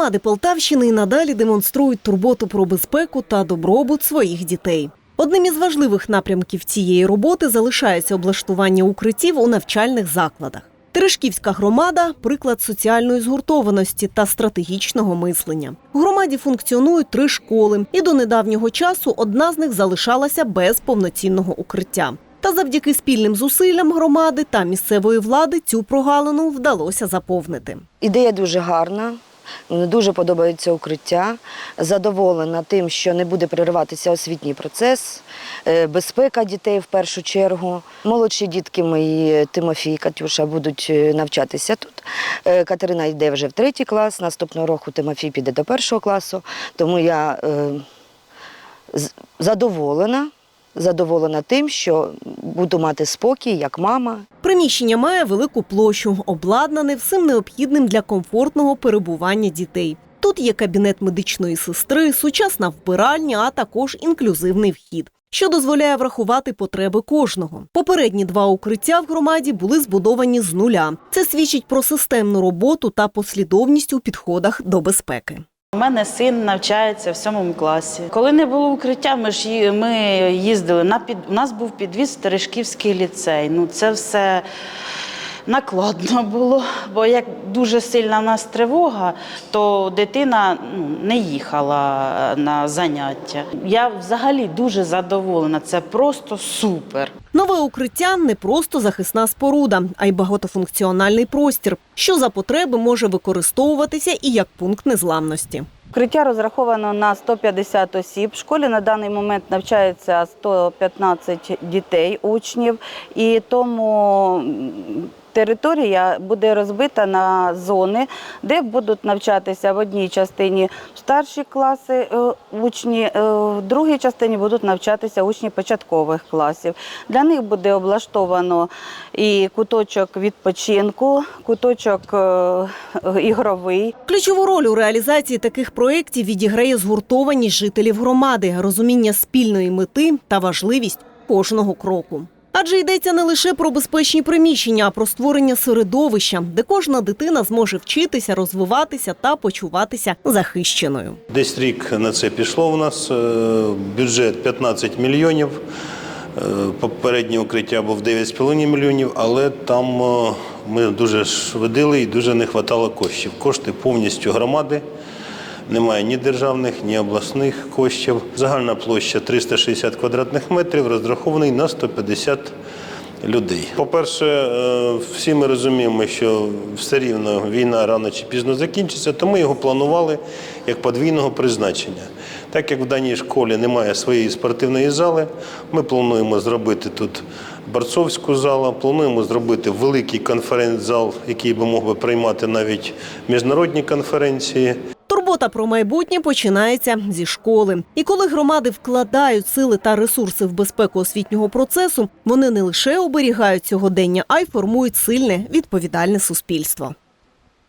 Громади Полтавщини і надалі демонструють турботу про безпеку та добробут своїх дітей. Одним із важливих напрямків цієї роботи залишається облаштування укриттів у навчальних закладах. Терешківська громада приклад соціальної згуртованості та стратегічного мислення. В громаді функціонують три школи, і до недавнього часу одна з них залишалася без повноцінного укриття. Та завдяки спільним зусиллям громади та місцевої влади цю прогалину вдалося заповнити. Ідея дуже гарна. Мені Дуже подобається укриття. Задоволена тим, що не буде перериватися освітній процес, е, безпека дітей в першу чергу. Молодші дітки мої Тимофій і Катюша будуть е, навчатися тут. Е, Катерина йде вже в третій клас. Наступного року Тимофій піде до першого класу. Тому я задоволена, задоволена тим, що буду мати спокій як мама, Приміщення має велику площу, обладнане всім необхідним для комфортного перебування дітей. Тут є кабінет медичної сестри, сучасна вбиральня, а також інклюзивний вхід, що дозволяє врахувати потреби кожного. Попередні два укриття в громаді були збудовані з нуля. Це свідчить про системну роботу та послідовність у підходах до безпеки. У мене син навчається в сьомому класі. Коли не було укриття, ми ж ми їздили на під. У нас був підвіз Терешківський ліцей. Ну це все накладно було. Бо як дуже сильна в нас тривога, то дитина ну, не їхала е, на заняття. Я взагалі дуже задоволена. Це просто супер. Нове укриття не просто захисна споруда, а й багатофункціональний простір, що за потреби може використовуватися і як пункт незламності. Укриття розраховано на 150 осіб. В школі на даний момент навчається 115 дітей, учнів, і тому територія буде розбита на зони, де будуть навчатися в одній частині старші класи е, учні, е, в другій частині будуть навчатися учні початкових класів. Для них буде облаштовано і куточок відпочинку, куточок е, ігровий. Ключову роль у реалізації таких проєктів відіграє згуртованість жителів громади, розуміння спільної мети та важливість кожного кроку. Адже йдеться не лише про безпечні приміщення, а про створення середовища, де кожна дитина зможе вчитися, розвиватися та почуватися захищеною. Десь рік на це пішло у нас. е, Бюджет 15 мільйонів. Е, Попереднє укриття був 9,5 мільйонів, але там е, ми дуже швидили і дуже не вистачало коштів. Кошти повністю громади. Немає ні державних, ні обласних коштів. Загальна площа 360 квадратних метрів, розрахований на 150 людей. По-перше, е, всі ми розуміємо, що все рівно війна рано чи пізно закінчиться, тому його планували як подвійного призначення. Так як в даній школі немає своєї спортивної зали, ми плануємо зробити тут борцовську залу, плануємо зробити великий конференц-зал, який би мог би приймати навіть міжнародні конференції. Турбота про майбутнє починається зі школи. І коли громади вкладають сили та ресурси в безпеку освітнього процесу, вони не лише оберігають сьогодення, а й формують сильне відповідальне суспільство.